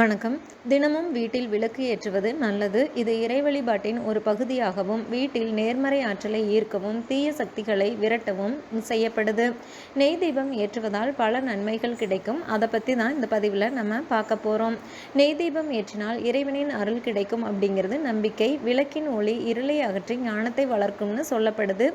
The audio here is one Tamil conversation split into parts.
வணக்கம். தினமும் வீட்டில் விளக்கு ஏற்றுவது நல்லது. இது இறை வழிபாட்டின் ஒரு பகுதியாகவும் வீட்டில் நேர்மறை ஆற்றலை ஈர்க்கவும் தீய சக்திகளை விரட்டவும் செய்யப்படுது. நெய் தீபம் ஏற்றுவதால் பல நன்மைகள் கிடைக்கும். அதை பற்றி தான் இந்த பதிவில் நம்ம பார்க்க போகிறோம் நெய் தீபம் ஏற்றினால் இறைவனின் அருள் கிடைக்கும் அப்படிங்கிறது நம்பிக்கை. விளக்கின் ஒளி இருளை அகற்றி ஞானத்தை வளர்க்கும்னு சொல்லப்படுது.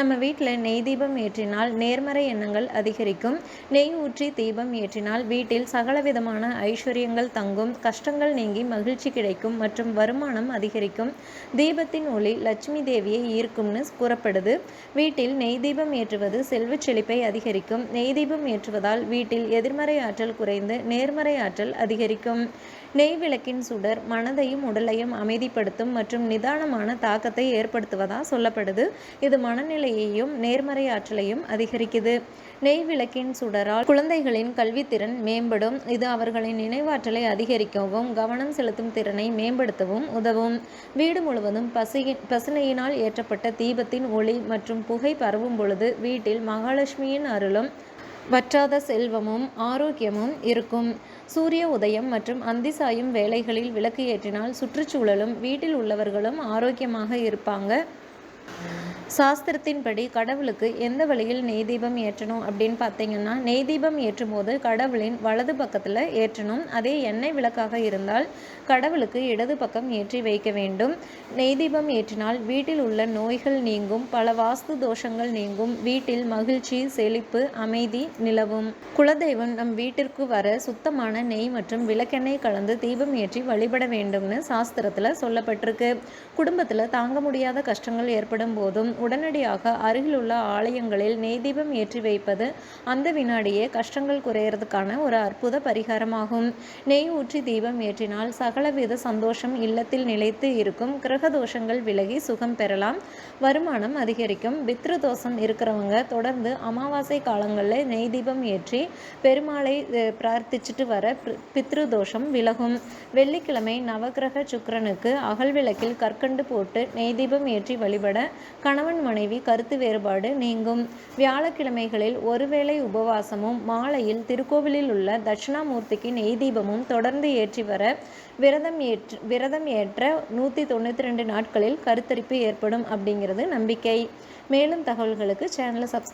நம்ம வீட்டில் நெய் தீபம் ஏற்றினால் நேர்மறை எண்ணங்கள் அதிகரிக்கும். நெய் ஊற்றி தீபம் ஏற்றினால் வீட்டில் சகலவிதமான ஐஸ்வர்யங்கள் தங்கும் கஷ்டங்கள் நீங்கி மகிழ்ச்சி கிடைக்கும் மற்றும் வருமானம் அதிகரிக்கும். தீபத்தின் ஒளி லட்சுமி தேவியை ஈர்க்கும்னு கூறப்படுது. வீட்டில் நெய் தீபம் ஏற்றுவது செல்வச் செழிப்பை அதிகரிக்கும். நெய் தீபம் ஏற்றுவதால் வீட்டில் எதிர்மறை ஆற்றல் குறைந்து நேர்மறை ஆற்றல் அதிகரிக்கும். நெய் விளக்கின் சுடர் மனதையும் உடலையும் அமைதிப்படுத்தும் மற்றும் நிதானமான தாக்கத்தை ஏற்படுத்துவதா சொல்லப்படுது. இது மனநிலையையும் நேர்மறை ஆற்றலையும் அதிகரிக்குது. நெய் விளக்கின் சுடரால் குழந்தைகளின் கல்வித்திறன் மேம்படும். இது அவர்களின் நினைவாற்றலை அதிகரிக்கவும் கவனம் செலுத்தும் திறனை மேம்படுத்தவும் உதவும். வீடு முழுவதும் பசியின் பசுனையினால் ஏற்றப்பட்ட தீபத்தின் ஒளி மற்றும் புகை பரவும் பொழுது வீட்டில் மகாலட்சுமியின் அருளும் வற்றாத செல்வமும் ஆரோக்கியமும் இருக்கும். சூரிய உதயம் மற்றும் அந்தி சாயும் வேலைகளில் விளக்கு ஏற்றினால் சுற்றுச்சூழலும் வீட்டில் உள்ளவர்களும் ஆரோக்கியமாக இருப்பாங்க. சாஸ்திரத்தின்படி கடவுளுக்கு எந்த வழியில் நெய் தீபம் ஏற்றணும் அப்படின்னு பார்த்தீங்கன்னா நெய் தீபம் ஏற்றும் போது கடவுளின் வலது பக்கத்தில் ஏற்றணும். அதே எண்ணெய் விளக்காக இருந்தால் கடவுளுக்கு இடது பக்கம் ஏற்றி வைக்க வேண்டும். நெய் தீபம் ஏற்றினால் வீட்டில் உள்ள நோய்கள் நீங்கும் பல வாஸ்து தோஷங்கள் நீங்கும் வீட்டில் மகிழ்ச்சி செழிப்பு அமைதி நிலவும். குலதெய்வம் நம் வீட்டிற்கு வர சுத்தமான நெய் மற்றும் விளக்கெண்ணெய் கலந்து தீபம் ஏற்றி வழிபட வேண்டும்னு சாஸ்திரத்தில் சொல்லப்பட்டிருக்கு. குடும்பத்தில் தாங்க முடியாத கஷ்டங்கள் ஏற்படும் போதும் உடனடியாக அருகிலுள்ள ஆலயங்களில் நெய் தீபம் ஏற்றி வைப்பது அந்த வினாடியே கஷ்டங்கள் குறையிறதுக்கான ஒரு அற்புத பரிகாரமாகும். நெய் ஊற்றி தீபம் ஏற்றினால் சகலவித சந்தோஷம் இல்லத்தில் நிலைத்து இருக்கும். கிரக தோஷங்கள் விலகி சுகம் பெறலாம். வருமானம் அதிகரிக்கும். பித்ரு தோஷம் இருக்கிறவங்க தொடர்ந்து அமாவாசை காலங்களில் நெய் தீபம் ஏற்றி பெருமாளை பிரார்த்திச்சுட்டு வர பித்ரு தோஷம் விலகும். வெள்ளிக்கிழமை நவகிரக சுக்கரனுக்கு அகல் விளக்கில் கற்கண்டு போட்டு நெய் தீபம் ஏற்றி வழிபட கணவன் கணவன் மனைவி கருத்து வேறுபாடு நீங்கும். வியாழக்கிழமைகளில் ஒருவேளை உபவாசமும் மாலையில் திருக்கோவிலில் உள்ள தட்சிணாமூர்த்திக்கு நெய் தீபமும் தொடர்ந்து ஏற்றி வர விரதம் ஏற்று விரதம் ஏற்ற நூற்றி தொண்ணூற்றி ரெண்டு நாட்களில் கருத்தரிப்பு ஏற்படும் அப்படிங்கிறது நம்பிக்கை. மேலும் தகவல்களுக்கு சேனலை சப்ஸ்கிரைப்